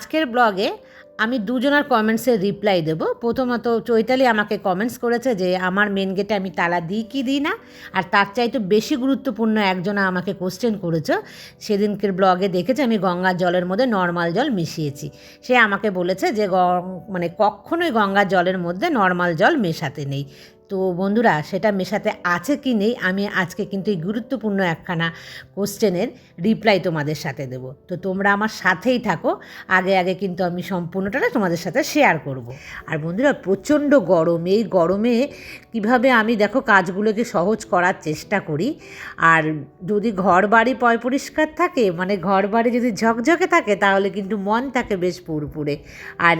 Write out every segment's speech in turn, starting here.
আজকের ব্লগে আমি দুজনার কমেন্টসের রিপ্লাই দেবো। প্রথমত চৈতালি আমাকে কমেন্টস করেছে যে, আমার মেন গেটে আমি তালা দিই কি দিই না? আর তার চাইতে বেশি গুরুত্বপূর্ণ একজনা আমাকে কোশ্চেন করেছে। সেদিনকের ব্লগে দেখেছে, আমি গঙ্গার জলের মধ্যে নর্মাল জল মিশিয়েছি। সে আমাকে বলেছে যে, গং- মানে কখনোই গঙ্গার জলের মধ্যে নর্মাল জল মেশাতে নেই। তো বন্ধুরা, সেটা মেশাতে আছে কি নেই? আমি আজকে কিন্তু এই গুরুত্বপূর্ণ একখানা কোশ্চেনের রিপ্লাই তোমাদের সাথে দেব। তো তোমরা আমার সাথেই থাকো। আগে আগে কিন্তু আমি সম্পূর্ণটা তোমাদের সাথে শেয়ার করব। আর বন্ধুরা, প্রচণ্ড গরম। এই গরমে কীভাবে আমি দেখো কাজগুলোকে সহজ করার চেষ্টা করি। আর যদি ঘর বাড়ি পয় পরিষ্কার থাকে মানে ঘর বাড়ি যদি ঝকঝকে থাকে, তাহলে কিন্তু মন থাকে বেশ পুরপুরে। আর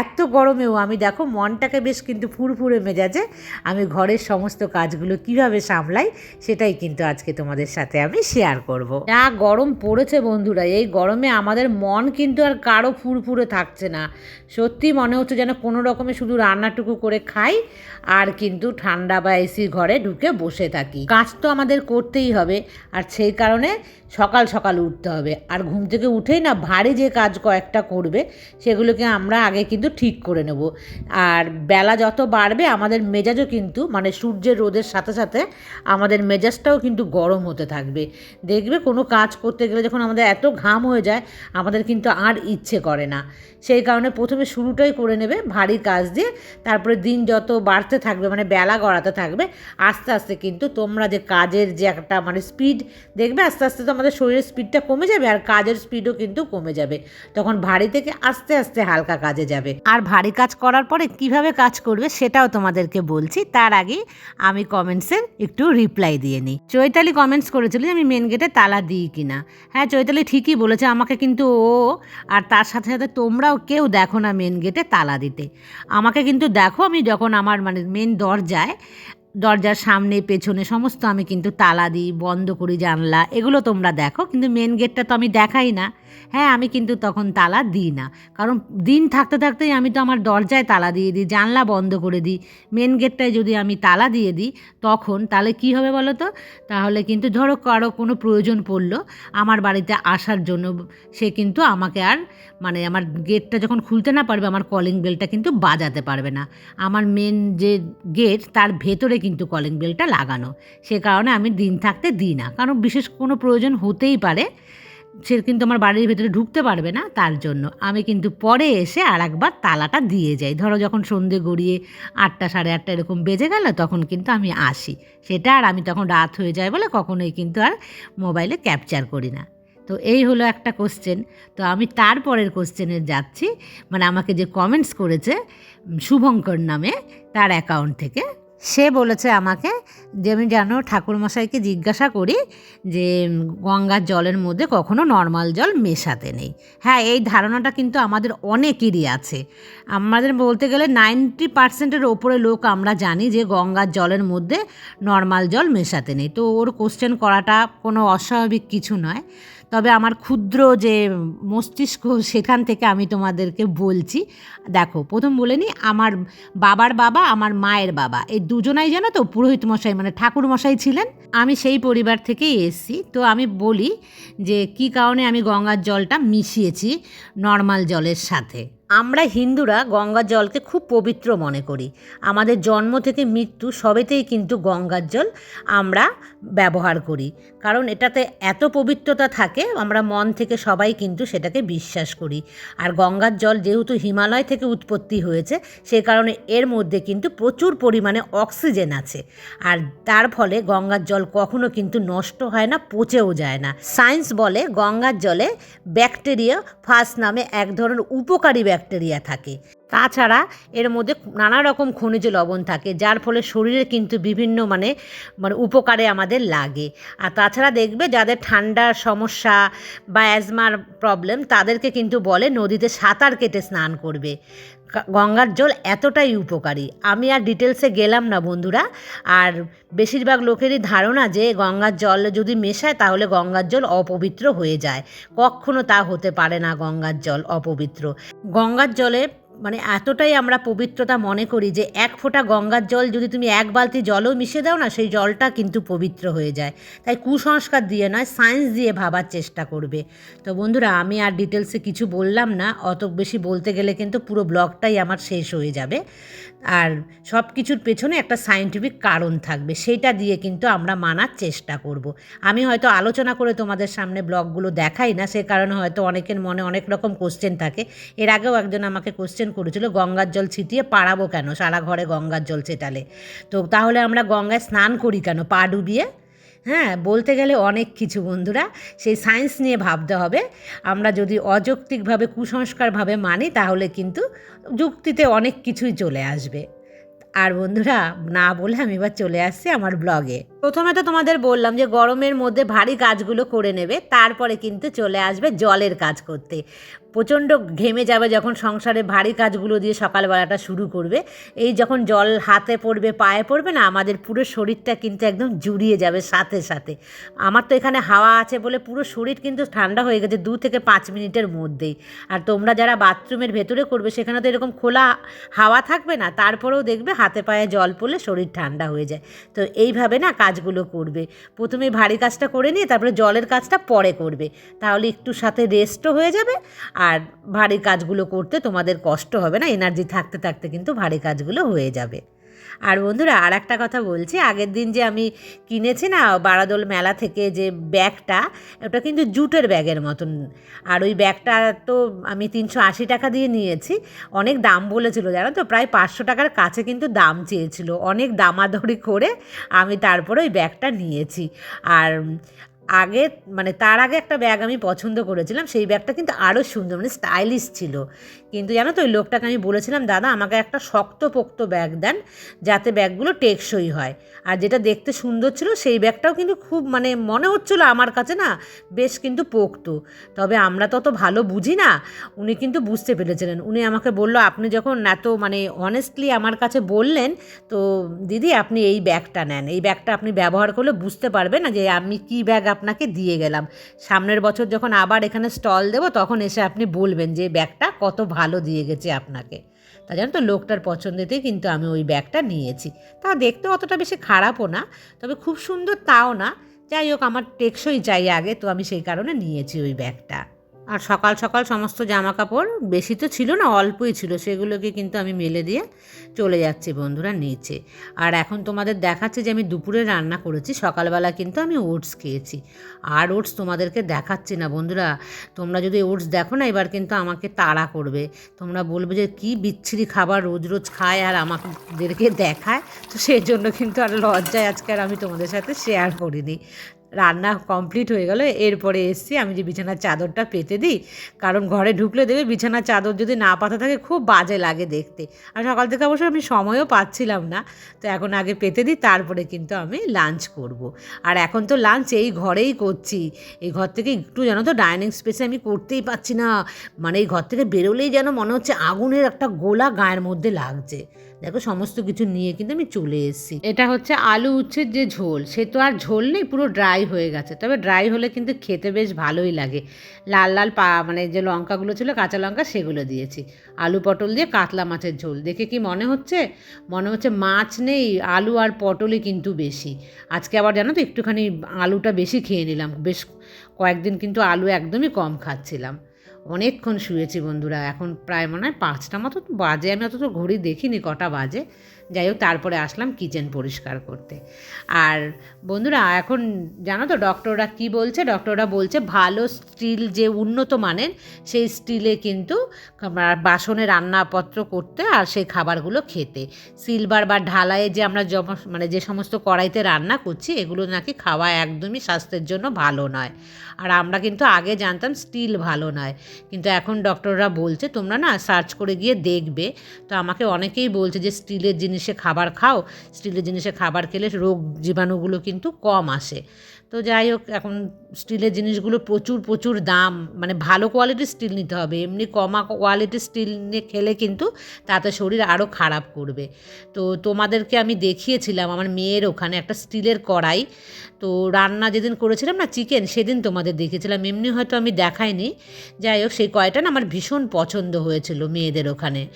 এত গরমেও আমি দেখো মনটাকে বেশ কিন্তু ফুরফুরে মেজাজে আমি ঘরের সমস্ত কাজগুলো কীভাবে সামলাই সেটাই কিন্তু আজকে তোমাদের সাথে আমি শেয়ার করব। যা গরম পড়েছে বন্ধুরা, এই গরমে আমাদের মন কিন্তু আর কারও ফুরফুরে থাকছে না। সত্যি মনে হচ্ছে যেন কোনো রকমে শুধু রান্নাটুকু করে খাই আর কিন্তু ঠান্ডা বা এসির ঘরে ঢুকে বসে থাকি। কাজ তো আমাদের করতেই হবে আর সেই কারণে সকাল সকাল উঠতে হবে। আর ঘুম থেকে উঠেই না ভারী যে কাজ কয়েকটা করবে, সেগুলোকে আমরা আগে কিন্তু ঠিক করে নেব। আর বেলা যত বাড়বে, আমাদের মেজাজও কিন্তু মানে সূর্যের রোদের সাথে সাথে আমাদের মেজাজটাও কিন্তু গরম হতে থাকবে। দেখবে কোনো কাজ করতে গেলে যখন আমাদের এত ঘাম হয়ে যায়, আমাদের কিন্তু আর ইচ্ছে করে না। সেই কারণে প্রথমে শুরুটাই করে নেবে ভারী কাজ দিয়ে, তারপরে দিন যত বাড়তে থাকবে মানে বেলা গড়াতে থাকবে, আস্তে আস্তে কিন্তু তোমরা যে কাজের যে একটা মানে স্পিড দেখবে আস্তে আস্তে তো আমাদের শরীরের স্পিডটা কমে যাবে, আর কাজের স্পিডও কিন্তু কমে যাবে। তখন ভারী থেকে আস্তে আস্তে হালকা কাজে যাবে। আর ভারী কাজ করার পরে কীভাবে কাজ করবে সেটাও তোমাদেরকে বলছি। তার আগে আমি কমেন্টসের একটু রিপ্লাই দিয়ে নিই। চৈতালি কমেন্টস করেছিল যে আমি মেন গেটে তালা দিই কিনা। হ্যাঁ চৈতালি ঠিকই বলেছে, আমাকে কিন্তু ও আর তার সাথে সাথে তোমরাও কেউ দেখো না মেন গেটে তালা দিতে। আমাকে কিন্তু দেখো, আমি যখন আমার মানে মেন দরজায়, দরজার সামনে, পেছনে সমস্ত আমি কিন্তু তালা দিই, বন্ধ করি জানলা, এগুলো তোমরা দেখো। কিন্তু মেন গেটটা তো আমি দেখাই না। হ্যাঁ আমি কিন্তু তখন তালা দিই না। কারণ দিন থাকতে থাকতেই আমি তো আমার দরজায় তালা দিয়ে দিই, জানলা বন্ধ করে দিই। মেন গেটটায় যদি আমি তালা দিয়ে দিই তখন, তাহলে কি হবে বলো তো তাহলে কিন্তু ধরো কারও কোনো প্রয়োজন পড়ল আমার বাড়িতে আসার জন্য, সে কিন্তু আমাকে আর মানে আমার গেটটা যখন খুলতে না পারবে, আমার কলিং বেলটা কিন্তু বাজাতে পারবে না। আমার মেন যে গেট তার ভেতরে কিন্তু কলিং বেলটা লাগানো। সে কারণে আমি দিন থাকতে দিই না। কারণ বিশেষ কোনো প্রয়োজন হতেই পারে। সে কিন্তু আমার বাড়ির ভেতরে ঢুকতে পারবে না তার জন্য। আমি কিন্তু পরে এসে আর একবার তালাটা দিয়ে যাই। ধরো যখন সন্ধে গড়িয়ে আটটা, সাড়ে আটটা এরকম বেজে গেল, তখন কিন্তু আমি আসি। সেটা আর আমি তখন রাত হয়ে যায় বলে কখনোই কিন্তু আর মোবাইলে ক্যাপচার করি না। তো এই হলো একটা কোশ্চেন তো আমি তারপরের কোশ্চেনে যাচ্ছি। মানে আমাকে যে কমেন্টস করেছে, শুভঙ্কর নামে তার অ্যাকাউন্ট থেকে। সে বলেছে আমাকে যে আমি যেন ঠাকুরমশাইকে জিজ্ঞাসা করি যে গঙ্গার জলের মধ্যে কখনো নর্মাল জল মেশাতে নেই। হ্যাঁ এই ধারণাটা কিন্তু আমাদের অনেকেরই আছে। আমাদের বলতে গেলে নাইনটি পার্সেন্টের ওপরে লোক আমরা জানি যে গঙ্গার জলের মধ্যে নর্মাল জল মেশাতে নেই। তো ওর কোশ্চেন করাটা কোনো অস্বাভাবিক কিছু নয়। তবে আমার ক্ষুদ্র যে মস্তিষ্ক, সেখান থেকে আমি তোমাদেরকে বলছি। দেখো, প্রথম বলে নিই আমার বাবার বাবা, আমার মায়ের বাবা। এই দুজনাই জানো তো পুরোহিত মশাই মানে ঠাকুর মশাই ছিলেন। আমি সেই পরিবার থেকেই এসেছি। তো আমি বলি যে, কি কারণে আমি গঙ্গার জলটা মিশিয়েছি নর্মাল জলের সাথে? আমরা হিন্দুরা গঙ্গার জলকে খুব পবিত্র মনে করি। আমাদের জন্ম থেকে মৃত্যু সবেতেই কিন্তু গঙ্গার জল আমরা ব্যবহার করি। কারণ এটাতে এত পবিত্রতা থাকে, আমরা মন থেকে সবাই কিন্তু সেটাকে বিশ্বাস করি। আর গঙ্গার জল যেহেতু হিমালয় থেকে উৎপত্তি হয়েছে, সে কারণে এর মধ্যে কিন্তু প্রচুর পরিমাণে অক্সিজেন আছে। আর তার ফলে গঙ্গার জল কখনো কিন্তু নষ্ট হয় না, পচেও যায় না। সায়েন্স বলে গঙ্গার জলে ব্যাকটেরিয়া ফার্স্ট নামে এক ধরনের উপকারী ব্যাকটেরিয়া থাকে। তাছাড়া এর মধ্যে নানা রকম খনিজ লবণ থাকে, যার ফলে শরীরে কিন্তু বিভিন্ন মানে মানে উপকারে আমাদের লাগে। আর তাছাড়া দেখবে যাদের ঠান্ডার সমস্যা বা অ্যাজমার প্রবলেম, তাদেরকে কিন্তু বলে নদীতে সাঁতার কেটে স্নান করবে। গঙ্গার জল এতটাই উপকারী। আমি আর ডিটেলসে গেলাম না বন্ধুরা। আর বেশিরভাগ লোকেরই ধারণা যে গঙ্গার জল যদি মেশায়, তাহলে গঙ্গার জল অপবিত্র হয়ে যায়। কখনো তা হতে পারে না গঙ্গার জল অপবিত্র। গঙ্গার জলে মানে এতটাই আমরা পবিত্রতা মনে করি যে এক ফোঁটা গঙ্গার জল যদি তুমি এক বালতি জলও মিশে দাও না, সেই জলটা কিন্তু পবিত্র হয়ে যায়। তাই কুসংস্কার দিয়ে নয় সায়েন্স দিয়ে ভাবার চেষ্টা করবে। তো বন্ধুরা, আমি আর ডিটেলসে কিছু বললাম না, অত বেশি বলতে গেলে কিন্তু পুরো ব্লগটাই আমার শেষ হয়ে যাবে। আর সব কিছুর পেছনে একটা সায়েন্টিফিক কারণ থাকবে। সেটা দিয়ে কিন্তু আমরা মানার চেষ্টা করব। আমি হয়তো আলোচনা করে তোমাদের সামনে ব্লগগুলো দেখাই না, সে কারণে হয়তো অনেকের মনে অনেক রকম কোশ্চেন থাকে। এর আগেও একজন আমাকে কোশ্চেন করেছিল, গঙ্গার জল ছিটিয়ে পাড়াবো কেন? সারা ঘরে গঙ্গার জল ছেটালে। তো তাহলে আমরা গঙ্গায় স্নান করি কেন? পা ডুবিয়ে? হ্যাঁ বলতে গেলে অনেক কিছু বন্ধুরা। সেই সায়েন্স নিয়ে ভাবতে হবে। আমরা যদি অযৌক্তিকভাবে, কুসংস্কারভাবে মানি, তাহলে কিন্তু যুক্তিতে অনেক কিছুই চলে আসবে। আর বন্ধুরা, না বলে আমি এবার চলে আসছি আমার ব্লগে প্রথমে তো তোমাদের বললাম যে গরমের মধ্যে ভারী কাজগুলো করে নেবে, তারপরে কিন্তু চলে আসবে জলের কাজ করতে। প্রচণ্ড ঘেমে যাবে যখন সংসারে ভারী কাজগুলো দিয়ে সকালবেলাটা শুরু করবে। এই যখন জল হাতে পড়বে, পায়ে পড়বে না, আমাদের পুরো শরীরটা কিন্তু একদম জুড়িয়ে যাবে সাথে সাথে। আমার তো এখানে হাওয়া আছে বলে পুরো শরীর কিন্তু ঠান্ডা হয়ে গেছে দু থেকে পাঁচ মিনিটের মধ্যেই। আর তোমরা যারা বাথরুমের ভেতরে করবে, সেখানে তো এরকম খোলা হাওয়া থাকবে না, তারপরেও দেখবে হাতে পায়ে জল পড়লে শরীর ঠান্ডা হয়ে যায়। তো এইভাবে না কাজগুলো করবে। প্রথমে ভারী কাজটা করে নিয়ে তারপরে জলের কাজটা পরে করবে। তাহলে একটু সাথে রেস্টও হয়ে যাবে আর ভারী কাজগুলো করতে তোমাদের কষ্ট হবে না। এনার্জি থাকতে থাকতে কিন্তু ভারী কাজগুলো হয়ে যাবে। আর বন্ধুরা আর একটা কথা বলছি, আগের দিন যে আমি কিনেছি না বারাদোল মেলা থেকে যে ব্যাগটা, ওটা কিন্তু জুটের ব্যাগের মতন। আর ওই ব্যাগটা তো আমি তিনশো আশি টাকা দিয়ে নিয়েছি। অনেক দাম বলেছিল, জানো তো? প্রায় পাঁচশো টাকার কাছে কিন্তু দাম চেয়েছিল। অনেক দামাদরি করে আমি তারপরে ওই ব্যাগটা নিয়েছি। আর আগে মানে তার আগে একটা ব্যাগ আমি পছন্দ করেছিলাম, সেই ব্যাগটা কিন্তু আরও সুন্দর মানে স্টাইলিশ ছিল। কিন্তু জানো তো, ওই লোকটাকে আমি বলেছিলাম, দাদা, আমাকে একটা শক্তপোক্ত ব্যাগ দেন, যাতে ব্যাগগুলো টেকসই হয়। আর যেটা দেখতে সুন্দর ছিল, সেই ব্যাগটাও কিন্তু খুব মানে মনে হচ্ছিল আমার কাছে না, বেশ কিন্তু পোক্ত। তবে আমরা তো অত ভালো বুঝি না, উনি কিন্তু বুঝতে পেরেছিলেন। উনি আমাকে বলল, আপনি যখন এত মানে অনেস্টলি আমার কাছে বললেন, তো দিদি আপনি এই ব্যাগটা নেন। এই ব্যাগটা আপনি ব্যবহার করলে বুঝতে পারবেন না যে আমি কী ব্যাগ আপনাকে দিয়ে গেলাম। সামনের বছর যখন আবার এখানে স্টল দেবো, তখন এসে আপনি বলবেন যে, ব্যাগটা কত ভালো দিয়ে গেছে আপনাকে। তা জানো তো, লোকটার পছন্দেতেই কিন্তু আমি ওই ব্যাগটা নিয়েছি। তা দেখতে অতটা বেশি খারাপও না, তবে খুব সুন্দর তাও না। যাই হোক, আমার টেকসই চাই আগে, তো আমি সেই কারণে নিয়েছি ওই ব্যাগটা। আর সকাল সকাল সমস্ত জামা কাপড় বেশি তো ছিল না, অল্পই ছিল, সেগুলোকে কিন্তু আমি মেলে দিয়ে চলে যাচ্ছি বন্ধুরা নিচে। আর এখন তোমাদের দেখাচ্ছে যে আমি দুপুরে রান্না করেছি, সকালবেলা কিন্তু আমি ওটস খেয়েছি। আর ওটস তোমাদেরকে দেখাচ্ছি না বন্ধুরা, তোমরা যদি ওটস দেখো না, এবার কিন্তু আমাকে তাড়া করবে। তোমরা বলবে যে কি বিচ্ছিরি খাবার রোজ রোজ খায় আর আমাদেরকে দেখায়, তো সেই জন্য কিন্তু আর লজ্জায় আজকে আর আমি তোমাদের সাথে শেয়ার করিনি। রান্না কমপ্লিট হয়ে গেল। এরপরে এসছি, আমি যে বিছানার চাদরটা পেতে দিই, কারণ ঘরে ঢুকলে দেবে বিছানার চাদর যদি না পাতা থাকে খুব বাজে লাগে দেখতে। আর সকাল থেকে অবশ্য আমি সময়ও পাচ্ছিলাম না, তো এখন আগে পেতে দিই, তারপরে কিন্তু আমি লাঞ্চ করব। আর এখন তো লাঞ্চ এই ঘরেই করছি। এই ঘর থেকে একটু জানো তো ডাইনিং স্পেসে আমি করতেই পারছি না। মানে এই ঘর থেকে বেরোলেই যেন মনে হচ্ছে আগুনের একটা গোলা গায়ের মধ্যে লাগছে। দেখো, সমস্ত কিছু নিয়ে কিন্তু আমি চলে এসেছি। এটা হচ্ছে আলু উচ্ছের যে ঝোল, সে তো আর ঝোল নেই, পুরো ড্রাই হয়ে গেছে। তবে ড্রাই হলে কিন্তু খেতে বেশ ভালোই লাগে। লাল লাল পা মানে যে লঙ্কাগুলো ছিল, কাঁচা লঙ্কা, সেগুলো দিয়েছি। আলু পটল দিয়ে কাতলা মাছের ঝোল। দেখে কি মনে হচ্ছে? মনে হচ্ছে মাছ নেই, আলু আর পটলই কিন্তু বেশি। আজকে আবার জানো তো, একটুখানি আলুটা বেশি খেয়ে নিলাম। বেশ কয়েকদিন কিন্তু আলু একদমই কম খাচ্ছিলাম। অনেকক্ষণ শুয়েছি বন্ধুরা। এখন প্রায় মনে হয় পাঁচটা মতো বাজে। আমি অত তো ঘড়ি দেখিনি কটা বাজে। যাই হোক, তারপরে আসলাম কিচেন পরিষ্কার করতে। আর বন্ধুরা, এখন জানো তো ডক্টররা কি বলছে? ডক্টররা বলছে, ভালো স্টিল যে উন্নত মানের, সেই স্টিলে কিন্তু বাসনে রান্নাপত্র করতে আর সেই খাবারগুলো খেতে। সিলভার বা ঢালাইয়ে যে আমরা মানে যে সমস্ত কড়াইতে রান্না করছি, এগুলো নাকি খাওয়া একদমই স্বাস্থ্যের জন্য ভালো নয়। আর আমরা কিন্তু আগে জানতাম স্টিল ভালো নয়। কিন্তু এখন ডক্টররা বলছে, তোমরা না সার্চ করে গিয়ে দেখবে। তো আমাকে অনেকেই বলছে যে, স্টিলের জিনিস জিনিসে খাবার খাও, স্টিলের জিনিসে খাবার খেলে রোগ জীবাণুগুলো কিন্তু কম আসে। তো যাই হোক, এখন স্টিলের জিনিসগুলো প্রচুর প্রচুর দাম। মানে ভালো কোয়ালিটির স্টিল নিতে হবে। এমনি কমা কোয়ালিটির স্টিল নিয়ে খেলে কিন্তু তাতে শরীর আরও খারাপ করবে। তো তোমাদেরকে আমি দেখিয়েছিলাম আমার মেয়ের ওখানে একটা স্টিলের কড়াই। তো রান্না যেদিন করেছিলাম না চিকেন, সেদিন তোমাদের দেখিয়েছিলাম। এমনি হয়তো আমি দেখাইনি। যাই হোক, সেই কড়াইটা না আমার ভীষণ পছন্দ হয়েছিল মেয়েদের ওখানে।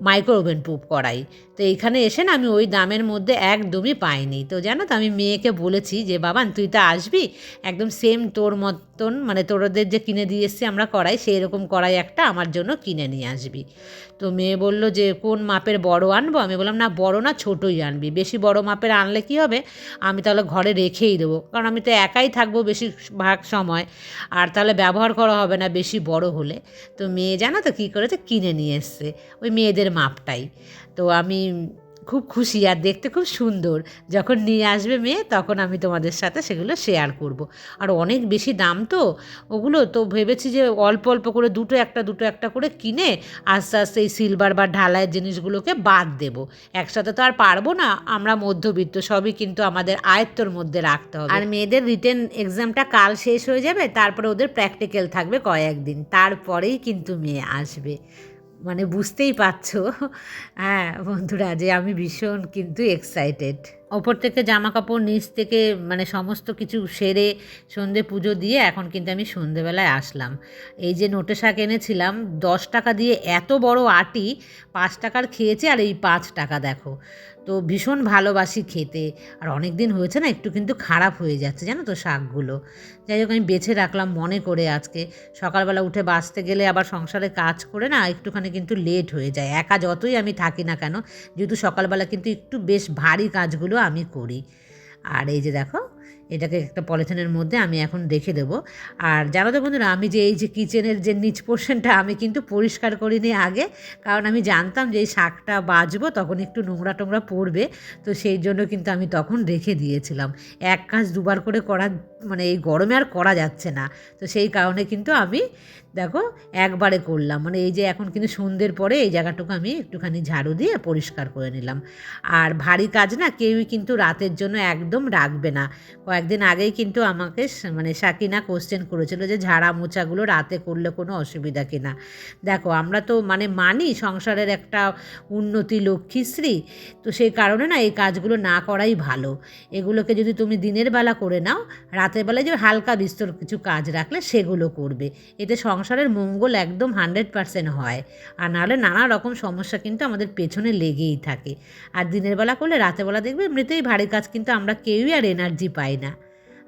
মাইক্রো ওভেন প্রুফ কড়াই। তো এইখানে এসে না আমি ওই দামের মধ্যে একদমই পাইনি। তো জানো তো আমি মেয়েকে বলেছি যে, বাবান, তুই তো আসবি? একদম সেম তোর মতন মানে তোরদের যে কিনে দিয়ে এসছি আমরা কড়াই সেই রকম কড়াই একটা আমার জন্য কিনে নিয়ে আসবি। তো মেয়ে বলল যে, কোন মাপের বড় আনব? আমি বললাম, না, বড় না, ছোটোই আনবি। বেশি বড় মাপের আনলে কি হবে? আমি তাহলে ঘরে রেখেই দেবো। কারণ আমি তো একাই থাকব বেশি ভাগ সময়। আর তাহলে ব্যবহার করা হবে না বেশি বড় হলে। তো মেয়ে জানো তো কী করেছে? কিনে নিয়ে এসছে। ওই মেয়েদের মাপটাই। তো আমি খুব খুশি আর দেখতে খুব সুন্দর। যখন নিয়ে আসবে মেয়ে, তখন আমি তোমাদের সাথে সেগুলো শেয়ার করব। আর অনেক বেশি দাম তো, ওগুলো তো ভেবেছি যে অল্প অল্প করে দুটো একটা দুটো একটা করে কিনে আস্তে আস্তে এই সিলভার বা ঢালাইয়ের জিনিসগুলোকে বাদ দেব। একসাথে তো আর পারব না, আমরা মধ্যবিত্ত, সবই কিন্তু আমাদের আয়ত্তর মধ্যে রাখতে হবে। আর মেয়েদের রিটেন এক্সামটা কাল শেষ হয়ে যাবে, তারপরে ওদের প্র্যাকটিক্যাল থাকবে কয়েকদিন, তারপরেই কিন্তু মেয়ে আসবে। মানে বুঝতেই পারছ। হ্যাঁ বন্ধুরা, যে আমি ভীষণ কিন্তু এক্সাইটেড ওপর থেকে জামা কাপড় নিচ থেকে মানে সমস্ত কিছু সেরে সন্ধে পুজো দিয়ে এখন কিন্তু আমি সন্ধেবেলায় আসলাম। এই যে নোটে শাক এনেছিলাম, দশ টাকা দিয়ে এত বড় আটি, পাঁচ টাকার খেয়েছে আর এই পাঁচ টাকা দেখো। তো ভীষণ ভালোবাসি খেতে। আর অনেক দিন হয়েছে না, একটু কিন্তু খারাপ হয়ে যাচ্ছে, জানো তো শাকগুলো। যাই হোক, আমি বেছে রাখলাম মনে করে আজকে। সকালবেলা উঠে বাঁচতে গেলে আবার সংসারে কাজ করে না, একটুখানি কিন্তু লেট হয়ে যায়। একা যতই আমি থাকি না কেন, যেহেতু সকালবেলা কিন্তু একটু বেশ ভারী কাজগুলো আমি করি। আর এই যে দেখো এটাকে একটা পলিথিনের মধ্যে আমি এখন রেখে দেবো। আর জানো তো বন্ধুরা, আমি যে এই যে কিচেনের যে নিচ পোর্শনটা আমি কিন্তু পরিষ্কার করিনি আগে, কারণ আমি জানতাম যে এই শাকটা বাজবো, তখন একটু নোংরা টোংরা পড়বে, তো সেই জন্য কিন্তু আমি তখন রেখে দিয়েছিলাম। এক কাজ দুবার করে করা মানে এই গরমে আর করা যাচ্ছে না, তো সেই কারণে কিন্তু আমি, দেখো, একবারে করলাম। মানে এই যে এখন কিন্তু সন্ধ্যের পরে এই জায়গাটুকু আমি একটুখানি ঝাড়ু দিয়ে পরিষ্কার করে নিলাম। আর ভারী কাজ না, কেউই কিন্তু রাতের জন্য একদম রাখবে না। কয়েকদিন আগেই কিন্তু আমাকে মানে সাকিনা কোশ্চেন করেছিল যে ঝাড়া মোছাগুলো রাতে করলে কোনো অসুবিধা কিনা দেখো, আমরা তো মানে মানি সংসারের একটা উন্নতি লক্ষ্মীশ্রী তো সেই কারণে না এই কাজগুলো না করাই ভালো। এগুলোকে যদি তুমি দিনের বেলা করে নাও, রাতের বেলায় যে হালকা বিস্তর কিছু কাজ রাখলে সেগুলো করবে। এতে সংসারের মঙ্গল একদম হান্ড্রেড পারসেন্ট হয়। আর নাহলে নানা রকম সমস্যা কিন্তু আমাদের পেছনে লেগেই থাকে। আর দিনের বেলা করলে রাতের বেলা দেখবে এমনিতেই ভারী কাজ কিন্তু আমরা কেউই আর এনার্জি পাই না।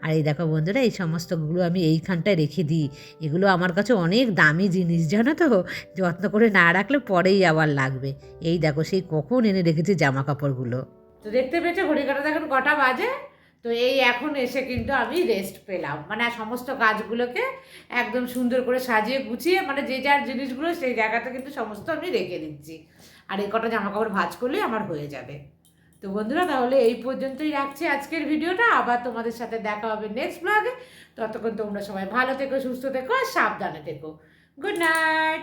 আর এই দেখো বন্ধুরা, এই সমস্তগুলো আমি এইখানটায় রেখে দিই। এগুলো আমার কাছে অনেক দামি জিনিস, জানো তো? যত্ন করে না রাখলে পরেই আবার লাগবে। এই দেখো, সেই কখন এনে রেখেছি জামা কাপড়গুলো তো দেখতে পেয়েছ ঘড়ি কাটা দেখুন কটা বাজে? তো এই এখন এসে কিন্তু আমি রেস্ট পেলাম। মানে সমস্ত কাজগুলোকে একদম সুন্দর করে সাজিয়ে গুছিয়ে মানে যে যার জিনিসগুলো সেই জায়গাতে কিন্তু সমস্ত আমি রেখে দিচ্ছি। আর এই কটা জামা কাপড় ভাঁজ করলেই আমার হয়ে যাবে। তো বন্ধুরা, তাহলে এই পর্যন্তই রাখছি আজকের ভিডিওটা। আবার তোমাদের সাথে দেখা হবে নেক্সট ব্লগে ততক্ষণ তোমরা সবাই ভালো থেকো, সুস্থ থেকো আর সাবধানে থেকো। Good night